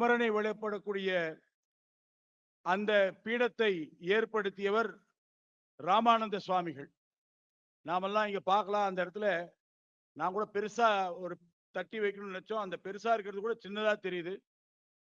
குமரனை வழிபடக்கூடிய அந்த பீடத்தை ஏற்படுத்தியவர் ராமானந்த சுவாமிகள். நாமெல்லாம் இங்க பார்க்கலாம் அந்த இடத்துல. நான் கூட பெருசா ஒரு தட்டி வைக்கணும்னு நினைச்சோம். அந்த பெருசா இருக்கிறது கூட சின்னதா தெரியுது.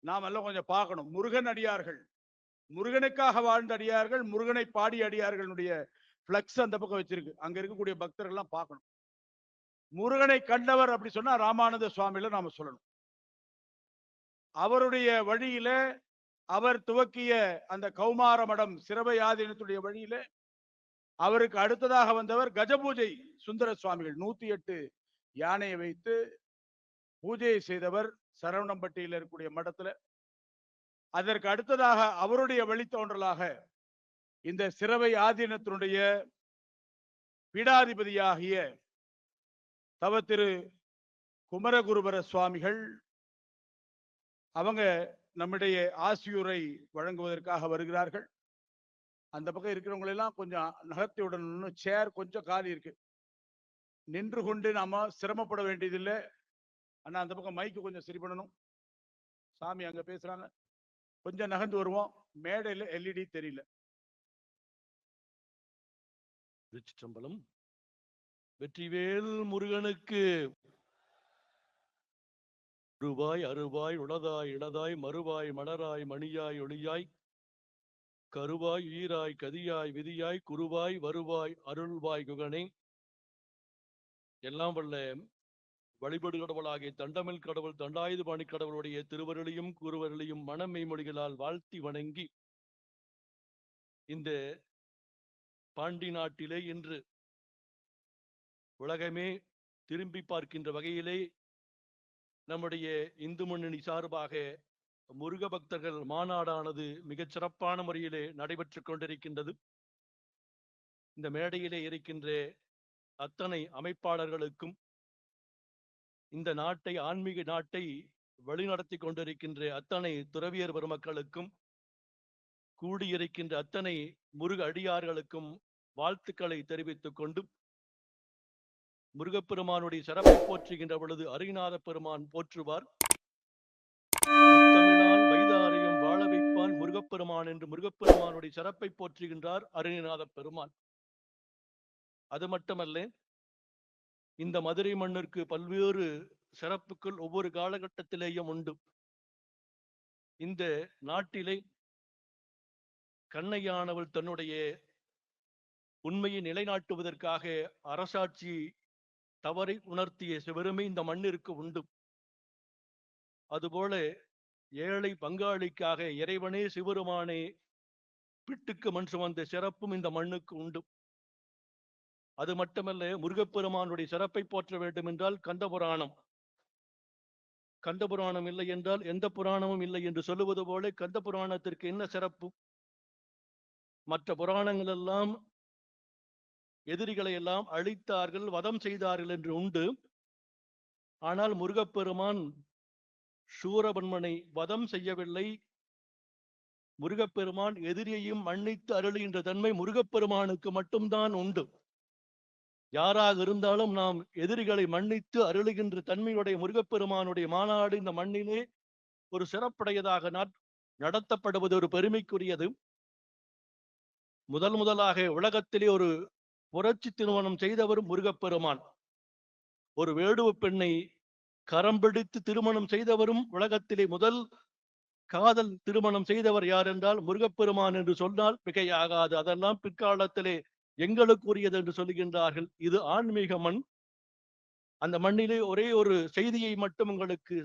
நாம் எல்லாம் கொஞ்சம் பார்க்கணும். முருகன் அடியார்கள். முருகனுக்காக வாழ்ந்த அடியார்கள் முருகனை பாடி அடியார்களுடைய ஃப்ளக்ஸ் அந்த பக்கம் வச்சிருக்கு. அங்க இருக்கக்கூடிய பக்தர்கள்லாம் பார்க்கணும். முருகனை கண்டவர் அப்படி சொன்னா ராமானந்த சுவாமியில நாம சொல்லணும். அவருடைய வழியில அவர் துவக்கிய அந்த கௌமார மடம் சிறவை ஆதீனத்துடைய வழியில அவருக்கு அடுத்ததாக வந்தவர் கஜபூஜை சுந்தர சுவாமிகள். நூத்தி எட்டு யானையை வைத்து பூஜையை செய்தவர் சரவணம்பட்டியில் இருக்கக்கூடிய மடத்துல. அதற்கு அடுத்ததாக அவருடைய வழித்தோன்றலாக இந்த சிறவை ஆதீனத்தினுடைய பீடாதிபதியாகிய தவ திரு குமரகுருபர சுவாமிகள் அவங்க நம்முடைய ஆசியுரை வழங்குவதற்காக வருகிறார்கள். அந்த பக்கம் இருக்கிறவங்களெல்லாம் கொஞ்சம் நகர்த்தி விடணும்னு சேர் கொஞ்சம் காலி இருக்கு. நின்று கொண்டு நாம சிரமப்பட வேண்டியதில்லை. ஆனால் அந்த பக்கம் மைக்கு கொஞ்சம் சரி பண்ணணும். சாமி அங்கே பேசுகிறாங்க கொஞ்சம் நகர்ந்து வருவோம். மேடையில் எல்இடி தெரியல. திருச்சிற்றம்பலம். வெற்றிவேல் முருகனுக்கு ரூபாய் அருவாய் உளதாய் இளதாய் மறுவாய் மலராய் மணியாய் ஒளியாய் கருவாய் ஈராய் கதியாய் விதியாய் குருவாய் வருவாய் அருள்வாய் குகனே. எல்லாம் வல்ல வழிபடு கடவுளாகிய தண்டமிழ் கடவுள் தண்டாயுதபாணி கடவுளுடைய திருவருளையும் குருவருளையும் மனமெய்மொழிகளால் வாழ்த்தி வணங்கி இந்த பாண்டி நாட்டிலே இன்று உலகமே திரும்பி பார்க்கின்ற வகையிலே நம்முடைய இந்து முன்னணி சார்பாக முருக பக்தர்கள் மாநாடானது மிகச் சிறப்பான முறையிலே நடைபெற்று கொண்டிருக்கின்றது. இந்த மேடையிலே இருக்கின்ற அத்தனை அமைப்பாளர்களுக்கும் இந்த நாட்டை ஆன்மீக நாட்டை வழிநடத்தி கொண்டிருக்கின்ற அத்தனை துறவியர் பெருமக்களுக்கும் கூடியிருக்கின்ற அத்தனை முருக அடியார்களுக்கும் வாழ்த்துக்களை தெரிவித்துக் கொண்டும் முருகப்பெருமானுடைய சிறப்பை போற்றுகின்ற பொழுது அரிநாத பெருமான் போற்றுவார். வைதாரையும் வாழ வைப்பான் முருகப்பெருமான் என்று முருகப்பெருமானுடைய சிறப்பை போற்றுகின்றார் அருணிநாத பெருமான். அது மட்டுமல்ல இந்த மதுரை மண்ணிற்கு பல்வேறு சிறப்புகள் ஒவ்வொரு காலகட்டத்திலேயும் உண்டு. இந்த நாட்டிலே கண்ணையானவள் தன்னுடைய உண்மையை நிலைநாட்டுவதற்காக அரசாட்சி தவறை உணர்த்திய சிவருமை இந்த மண்ணிற்கு உண்டு. அதுபோல ஏழை பங்காளிக்காக இறைவனே சிவருமானே பிட்டுக்கு மண் சுமந்த சிறப்பும் இந்த மண்ணுக்கு உண்டு. அது மட்டுமல்ல முருகப்பெருமானுடைய சிறப்பை போற்ற வேண்டும் என்றால் கந்த புராணம் கந்த புராணம் இல்லை என்றால் எந்த புராணமும் இல்லை என்று சொல்லுவது போல கந்த புராணத்திற்கு என்ன சிறப்பு? மற்ற புராணங்கள் எல்லாம் எதிரிகளை எல்லாம் அழித்தார்கள் வதம் செய்தார்கள் என்று உண்டு. ஆனால் முருகப்பெருமான் சூரபன்மனை வதம் செய்யவில்லை. முருகப்பெருமான் எதிரியையும் மன்னித்து அருளுகின்ற தன்மை முருகப்பெருமானுக்கு மட்டும்தான் உண்டு. யாராக இருந்தாலும் நாம் எதிரிகளை மன்னித்து அருளுகின்ற தன்மையுடைய முருகப்பெருமானுடைய மாநாடு இந்த மண்ணிலே ஒரு சிறப்புடையதாக நடத்தப்படுவது ஒரு பெருமைக்குரியது. முதல் முதலாக உலகத்திலே ஒரு புரட்சி திருமணம் செய்தவர் முருகப்பெருமான். ஒரு வேடுவ பெண்ணை கரம் பிடித்து திருமணம் செய்தவரும் உலகத்திலே முதல் காதல் திருமணம் செய்தவர் யார் என்றால் முருகப்பெருமான் என்று சொன்னால் மிகையாகாது. அதெல்லாம் பிற்காலத்திலே எங்களுக்குரியது என்று சொல்கின்றார்கள் இது ஆன்மீக மண். அந்த மண்ணிலே ஒரே ஒரு செய்தியை மட்டும் உங்களுக்கு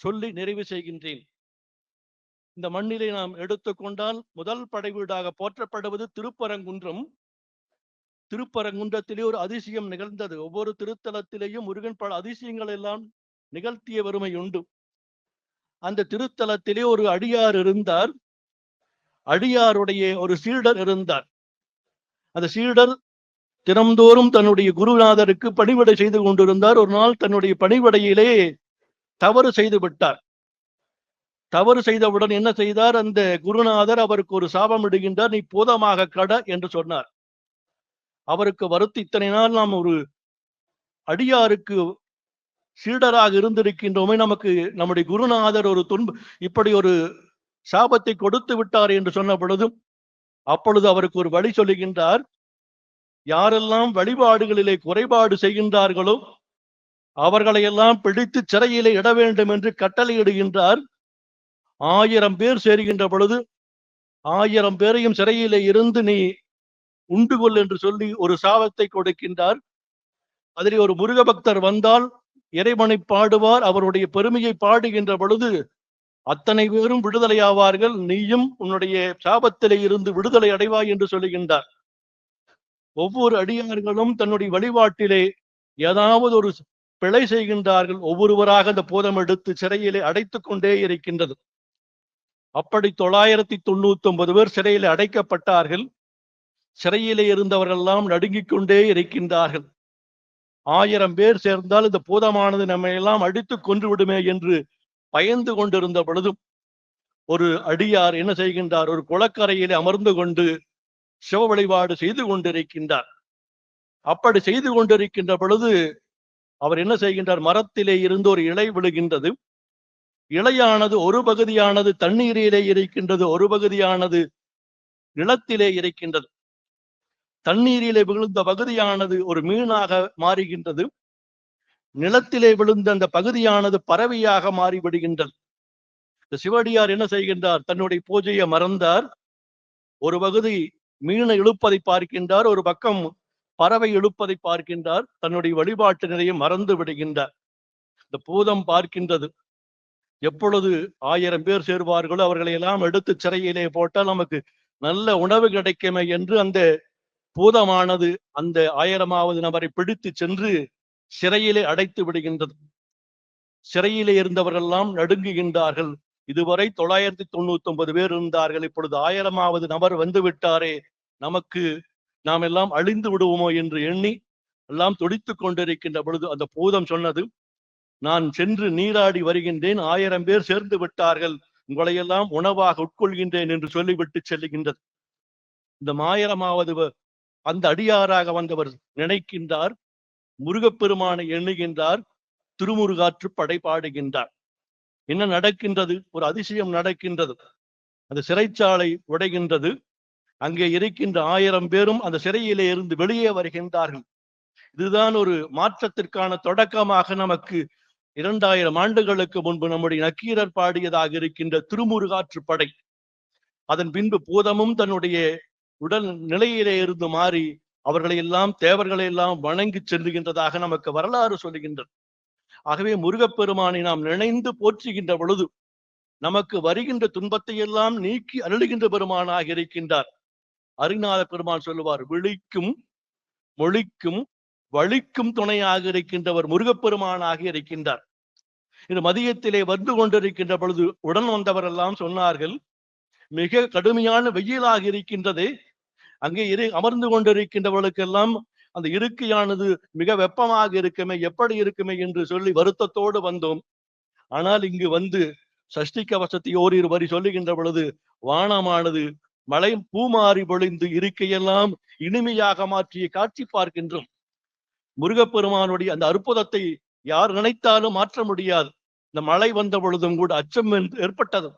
சொல்லி நிறைவு செய்கின்றேன். இந்த மண்ணிலே நாம் எடுத்துக்கொண்டால் முதல் படைவீடாக போற்றப்படுவது திருப்பரங்குன்றம். திருப்பரங்குன்றத்திலே ஒரு அதிசயம் நிகழ்ந்தது. ஒவ்வொரு திருத்தலத்திலேயும் முருகன் பல அதிசயங்கள் எல்லாம் நிகழ்த்திய வறுமை உண்டு. அந்த திருத்தலத்திலே ஒரு அடியார் இருந்தார். அடியாருடைய ஒரு சீடர் இருந்தார். அந்த சீடர் தினம்தோறும் தன்னுடைய குருநாதருக்கு பணிவிடை செய்து கொண்டிருந்தார். ஒரு நாள் தன்னுடைய பணிவிடையிலே தவறு செய்து விட்டார். தவறு செய்தவுடன் என்ன செய்தார்? அந்த குருநாதர் அவருக்கு ஒரு சாபம் இடுகின்றார். நீ போதமாக கட என்று சொன்னார். அவருக்கு வருத்தி இத்தனை நாள் நாம் ஒரு அடியாருக்கு சீடராக இருந்திருக்கின்றோமே நமக்கு நம்முடைய குருநாதர் ஒரு துன்ப இப்படி ஒரு சாபத்தை கொடுத்து விட்டார் என்று சொன்ன பொழுதும் அப்பொழுது அவருக்கு ஒரு வழி சொல்லுகின்றார் யாரெல்லாம் வழிபாடுகளிலே குறைபாடு செய்கின்றார்களோ அவர்களை எல்லாம் பிடித்து சிறையிலே இட வேண்டும் என்று கட்டளையிடுகின்றார். ஆயிரம் பேர் சேருகின்ற பொழுது ஆயிரம் பேரையும் சிறையிலே இருந்து நீ உண்டு கொள் என்று சொல்லி ஒரு சாபத்தை கொடுக்கின்றார். அதிலே ஒரு முருக பக்தர் வந்தால் இறைவனை பாடுவார் அவருடைய பெருமையை பாடுகின்ற பொழுது அத்தனை பேரும் விடுதலை ஆவார்கள். நீயும் உன்னுடைய சாபத்திலே இருந்து விடுதலை அடைவாய் என்று சொல்லுகின்றார். ஒவ்வொரு அடியார்களும் தன்னுடைய வழிபாட்டிலே ஏதாவது ஒரு பிழை செய்கின்றார்கள். ஒவ்வொருவராக அந்த போதம் எடுத்து சிறையிலே அடைத்துக் கொண்டே இருக்கின்றது. அப்படி தொள்ளாயிரத்தி தொண்ணூத்தி ஒன்பது பேர் சிறையில் அடைக்கப்பட்டார்கள். சிறையிலே இருந்தவரெல்லாம் நடுங்கிக் கொண்டே இருக்கின்றார்கள். ஆயிரம் பேர் சேர்ந்தால் இந்த பூதமானது நம்மை எல்லாம் அடித்து கொன்று விடுமே என்று பயந்து கொண்டிருந்த பொழுதும் ஒரு அடியார் என்ன செய்கின்றார்? ஒரு குளக்கரையிலே அமர்ந்து கொண்டு சிவ வழிபாடு செய்து கொண்டிருக்கின்றார். அப்படி செய்து கொண்டிருக்கின்ற பொழுது அவர் என்ன செய்கின்றார்? மரத்திலே இருந்து ஒரு இலை விழுகின்றது. இலையானது ஒரு பகுதியானது தண்ணீரிலே இருக்கின்றது ஒரு பகுதியானது நிலத்திலே இருக்கின்றது. தண்ணீரிலே விழுந்த பகுதியானது ஒரு மீனாக மாறுகின்றது. நிலத்திலே விழுந்த அந்த பகுதியானது பறவையாக மாறிவிடுகின்றது. இந்த சிவடியார் என்ன செய்கின்றார்? தன்னுடைய பூஜையை மறந்தார். ஒரு பகுதி மீனை இழுப்பதை பார்க்கின்றார். ஒரு பக்கம் பறவை இழுப்பதை பார்க்கின்றார். தன்னுடைய வழிபாட்டு நிலையை மறந்து விடுகின்றார். இந்த பூதம் பார்க்கின்றது. எப்பொழுது ஆயிரம் பேர் சேர்வார்களோ அவர்களை எல்லாம் எடுத்து சிறையிலே போட்டால் நமக்கு நல்ல உணவு கிடைக்குமே என்று அந்த பூதமானது அந்த ஆயிரமாவது நபரை பிடித்து சென்று சிறையிலே அடைத்து விடுகின்றது. சிறையிலே இருந்தவரெல்லாம் நடுங்குகின்றார்கள். இதுவரை தொள்ளாயிரத்தி தொண்ணூத்தி ஒன்பது பேர் இருந்தார்கள். இப்பொழுது ஆயிரமாவது நபர் வந்து விட்டாரே நமக்கு நாம் எல்லாம் அழிந்து விடுவோமோ என்று எண்ணி எல்லாம் துடித்துக் கொண்டிருக்கின்ற பொழுது அந்த பூதம் சொன்னது நான் சென்று நீராடி வருகின்றேன். ஆயிரம் பேர் சேர்ந்து விட்டார்கள். உங்களையெல்லாம் உணவாக உட்கொள்கின்றேன் என்று சொல்லிவிட்டு செல்லுகின்றது. இந்த ஆயிரமாவது வ- அந்த அடியாராக வந்தவர் நினைக்கின்றார் முருகப்பெருமானை எண்ணுகின்றார் திருமுருகாற்று படைபாடுகின்றார் என்ன நடக்கின்றது? ஒரு அதிசயம் நடக்கின்றது. அந்த சிறைச்சாலை உடைகின்றது. அங்கே இருக்கின்ற ஆயிரம் பேரும் அந்த சிறையிலே இருந்து வெளியே வருகின்றார்கள். இதுதான் ஒரு மாற்றத்திற்கான தொடக்கமாக நமக்கு இரண்டாயிரம் ஆண்டுகளுக்கு முன்பு நம்முடைய நக்கீரர் பாடியதாக இருக்கின்ற திருமுருகாற்று படை. அதன் பின்பு பூதமும் தன்னுடைய உடல் நிலையிலே இருந்து மாறி அவர்களை எல்லாம் தேவர்களை எல்லாம் வணங்கி செல்லுகின்றதாக நமக்கு வரலாறு சொல்லுகின்றது. ஆகவே முருகப்பெருமானை நாம் நினைந்து போற்றுகின்ற பொழுது நமக்கு வருகின்ற துன்பத்தை எல்லாம் நீக்கி அருளுகின்ற பெருமானாக இருக்கின்றார். அருநாத பெருமான் சொல்லுவார் விழிக்கும் மொழிக்கும் வழிக்கும் துணையாக இருக்கின்றவர் முருகப்பெருமானாக இருக்கின்றார். இது மதியத்திலே வந்து கொண்டிருக்கின்ற பொழுது உடன் வந்தவரெல்லாம் சொன்னார்கள் மிக கடுமையான வெயிலாக இருக்கின்றதே. அங்கே இரு அமர்ந்து கொண்டிருக்கின்றவர்களுக்கெல்லாம் அந்த இருக்கையானது மிக வெப்பமாக இருக்குமே எப்படி இருக்குமே என்று சொல்லி வருத்தத்தோடு வந்தோம். ஆனால் இங்கு வந்து சஷ்டி கவசத்தை ஓரிரு வரி சொல்லுகின்ற பொழுது வானமானது மழை பூமாறி பொழிந்து இருக்கையெல்லாம் இனிமையாக மாற்றிய காட்சி பார்க்கின்றோம். முருகப்பெருமானுடைய அந்த அற்புதத்தை யார் நினைத்தாலும் மாற்ற முடியாது. இந்த மழை வந்த பொழுதும் கூட அச்சம் என்று ஏற்பட்டது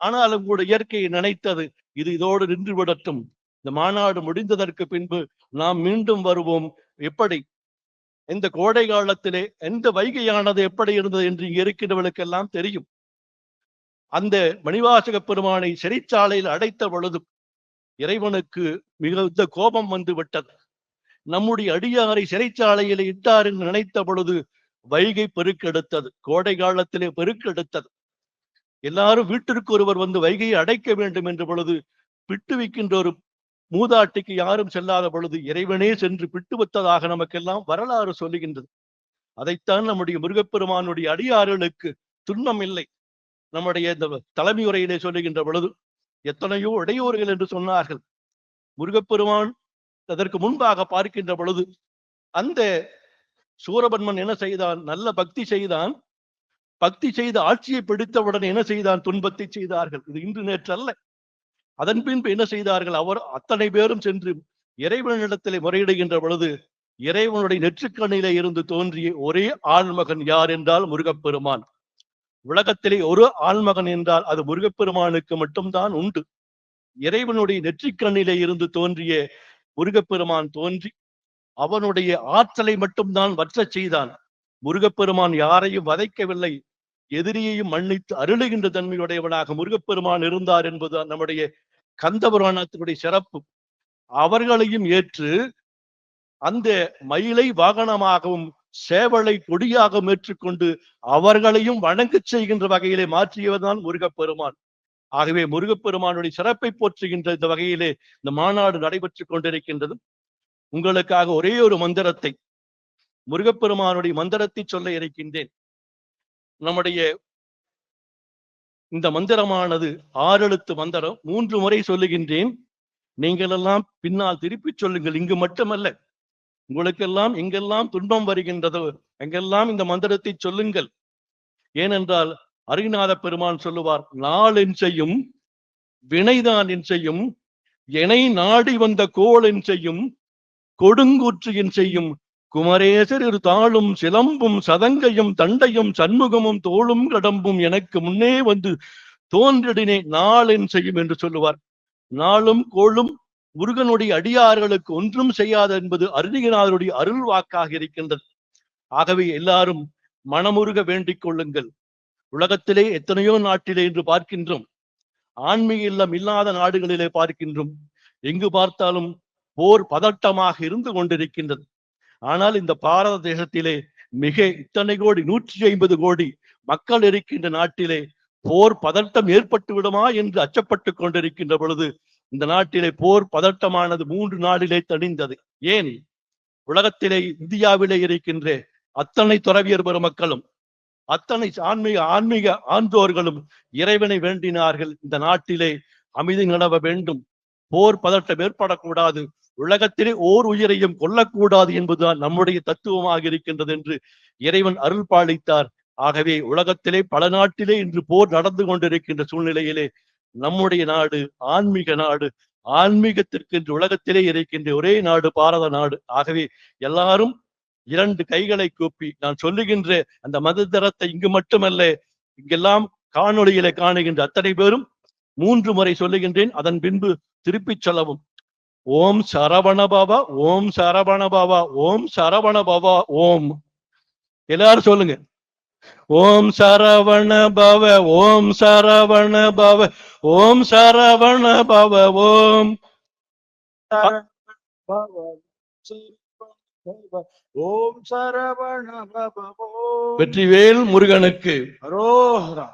ஆனாலும் கூட இயற்கையை நினைத்தது இது இதோடு நின்று விடட்டும். இந்த மாநாடு முடிந்ததற்கு பின்பு நாம் மீண்டும் வருவோம். எப்படி? இந்த கோடை காலத்திலே எந்த வைகையானது எப்படி இருந்தது என்று இங்கே இருக்கிறவர்களுக்கெல்லாம் தெரியும். அந்த மணிவாசக பெருமானை சிறைச்சாலையில் அடைத்த பொழுது இறைவனுக்கு மிகுந்த கோபம் வந்து விட்டது. நம்முடைய அடியாரை சிறைச்சாலையில் இட்டார் என்று நினைத்த பொழுது வைகை பெருக்கெடுத்தது கோடை காலத்திலே பெருக்கெடுத்தது. எல்லாரும் வீட்டிற்கு ஒருவர் வந்து வைகையை அடைக்க வேண்டும் என்ற பொழுது பிட்டு வைக்கின்ற ஒரு மூதாட்டிக்கு யாரும் செல்லாத பொழுது இறைவனே சென்று பிட்டு வைத்ததாக நமக்கெல்லாம் வரலாறு சொல்லுகின்றது. அதைத்தான் நம்முடைய முருகப்பெருமானுடைய அடியாறுகளுக்கு துன்பம் இல்லை நம்முடைய இந்த தலைமை உரையிலே சொல்லுகின்ற பொழுது எத்தனையோ இடையூறுகள் என்று சொன்னார்கள். முருகப்பெருமான் அதற்கு முன்பாக பார்க்கின்ற பொழுது அந்த சூரபன்மன் என்ன செய்தான்? நல்ல பக்தி செய்தான். பக்தி செய்து ஆட்சியை பிடித்தவுடன் என்ன செய்தான்? துன்பத்தை செய்தார்கள். இது இன்று நேற்று அல்ல அதன் பின்பு என்ன செய்தார்கள்? அவர் அத்தனை பேரும் சென்று இறைவனிடத்திலே முறையிடுகின்ற பொழுது இறைவனுடைய நெற்றுக்கண்ணிலே இருந்து தோன்றிய ஒரே ஆண்மகன் யார் என்றால் முருகப்பெருமான். உலகத்திலே ஒரு ஆண்மகன் என்றால் அது முருகப்பெருமானுக்கு மட்டும்தான் உண்டு. இறைவனுடைய நெற்றிக்கண்ணிலே இருந்து தோன்றிய முருகப்பெருமான் தோன்றி அவனுடைய ஆற்றலை மட்டும்தான் வற்ற செய்தான். முருகப்பெருமான் யாரையும் வதைக்கவில்லை. எதிரியையும் மன்னித்து அருளுகின்ற தன்மையுடையவனாக முருகப்பெருமான் இருந்தார் என்பது நம்முடைய கந்தபுராணத்தினுடைய சிறப்பு. அவர்களையும் ஏற்று அந்த மயிலை வாகனமாகவும் சேவலை கொடியாகவும் ஏற்றுக்கொண்டு அவர்களையும் வணங்கச் செய்கின்ற வகையிலே மாற்றியவர்தான் முருகப்பெருமான். ஆகவே முருகப்பெருமானுடைய சிறப்பை போற்றுகின்ற இந்த வகையிலே இந்த மாநாடு நடைபெற்றுக் கொண்டிருக்கின்றது. உங்களுக்காக ஒரே ஒரு மந்திரத்தை முருகப்பெருமானுடைய மந்திரத்தை சொல்ல இருக்கின்றேன். நம்முடைய இந்த மந்திரமானது ஆறெழுத்து மந்திரம் மூன்று முறை சொல்லுகின்றேன். நீங்கள் எல்லாம் பின்னால் திருப்பி சொல்லுங்கள். இங்கு மட்டுமல்ல. உங்களுக்கெல்லாம் எங்கெல்லாம் துன்பம் வருகின்றதோ எங்கெல்லாம் இந்த மந்திரத்தை சொல்லுங்கள். ஏனென்றால் அருகிநாத பெருமான் சொல்லுவார் நாள் செய்யும் வினைதான் என் செய்யும் எனை நாடி வந்த கோள் செய்யும் கொடுங்கூற்று என் செய்யும் குமரேசர் இரு தாளும் சிலம்பும் சதங்கையும் தண்டையும் சண்முகமும் தோளும் கடம்பும் எனக்கு முன்னே வந்து தோன்றிடினே நாளென் செய்யும் என்று சொல்லுவார். நாளும் கோளும் முருகனுடைய அடியார்களுக்கு ஒன்றும் செய்யாது என்பது அருணிகநாதருடைய அருள் வாக்காக இருக்கின்றது. ஆகவே எல்லாரும் மனமுருக வேண்டிக் கொள்ளுங்கள். உலகத்திலே எத்தனையோ நாட்டிலே என்று பார்க்கின்றோம். ஆன்மீக இல்லம் இல்லாத நாடுகளிலே பார்க்கின்றோம். எங்கு பார்த்தாலும் போர் பதட்டமாக இருந்து கொண்டிருக்கின்றது. ஆனால் இந்த பாரத தேசத்திலே மிக இத்தனை கோடி நூற்றி ஐம்பது கோடி மக்கள் இருக்கின்ற நாட்டிலே போர் பதட்டம் ஏற்பட்டு விடுமா என்று அச்சப்பட்டு கொண்டிருக்கின்ற பொழுது இந்த நாட்டிலே போர் பதட்டமானது மூன்று நாளிலே தணிந்தது. ஏன்? உலகத்திலே இந்தியாவிலே இருக்கின்ற அத்தனை துறவியர் பெருமக்களும் அத்தனை ஆன்மீக ஆன்மீக ஆன்றோர்களும் இறைவனை வேண்டினார்கள். இந்த நாட்டிலே அமைதி நிலவ வேண்டும். போர் பதட்டம் ஏற்படக்கூடாது. உலகத்திலே ஓர் உயிரையும் கொல்லக்கூடாது என்பதுதான் நம்முடைய தத்துவமாக இருக்கின்றது என்று இறைவன் அருள் பாலித்தார் ஆகவே உலகத்திலே பல நாட்டிலே இன்று போர் நடந்து கொண்டிருக்கின்ற சூழ்நிலையிலே நம்முடைய நாடு ஆன்மீக நாடு ஆன்மீகத்திற்கு இன்று உலகத்திலே இருக்கின்ற ஒரே நாடு பாரத நாடு. ஆகவே எல்லாரும் இரண்டு கைகளை கூப்பி நான் சொல்லுகின்ற அந்த மதத்தரத்தை இங்கு மட்டுமல்ல இங்கெல்லாம் காணொளியில காணுகின்ற அத்தனை பேரும் மூன்று முறை சொல்லுகின்றேன். அதன் பின்பு திருப்பிச் சொல்லவும். ஓம் சரவண பவ ஓம் சரவண பவ ஓம் சரவண பவ ஓம். எல்லாரும் சொல்லுங்க. ஓம் சரவண பவ ஓம் சரவண பவ ஓம் சரவண பவ ஓம். ஓம் சரவண பவ வெற்றிவேல் முருகனுக்கு. அரோஹரா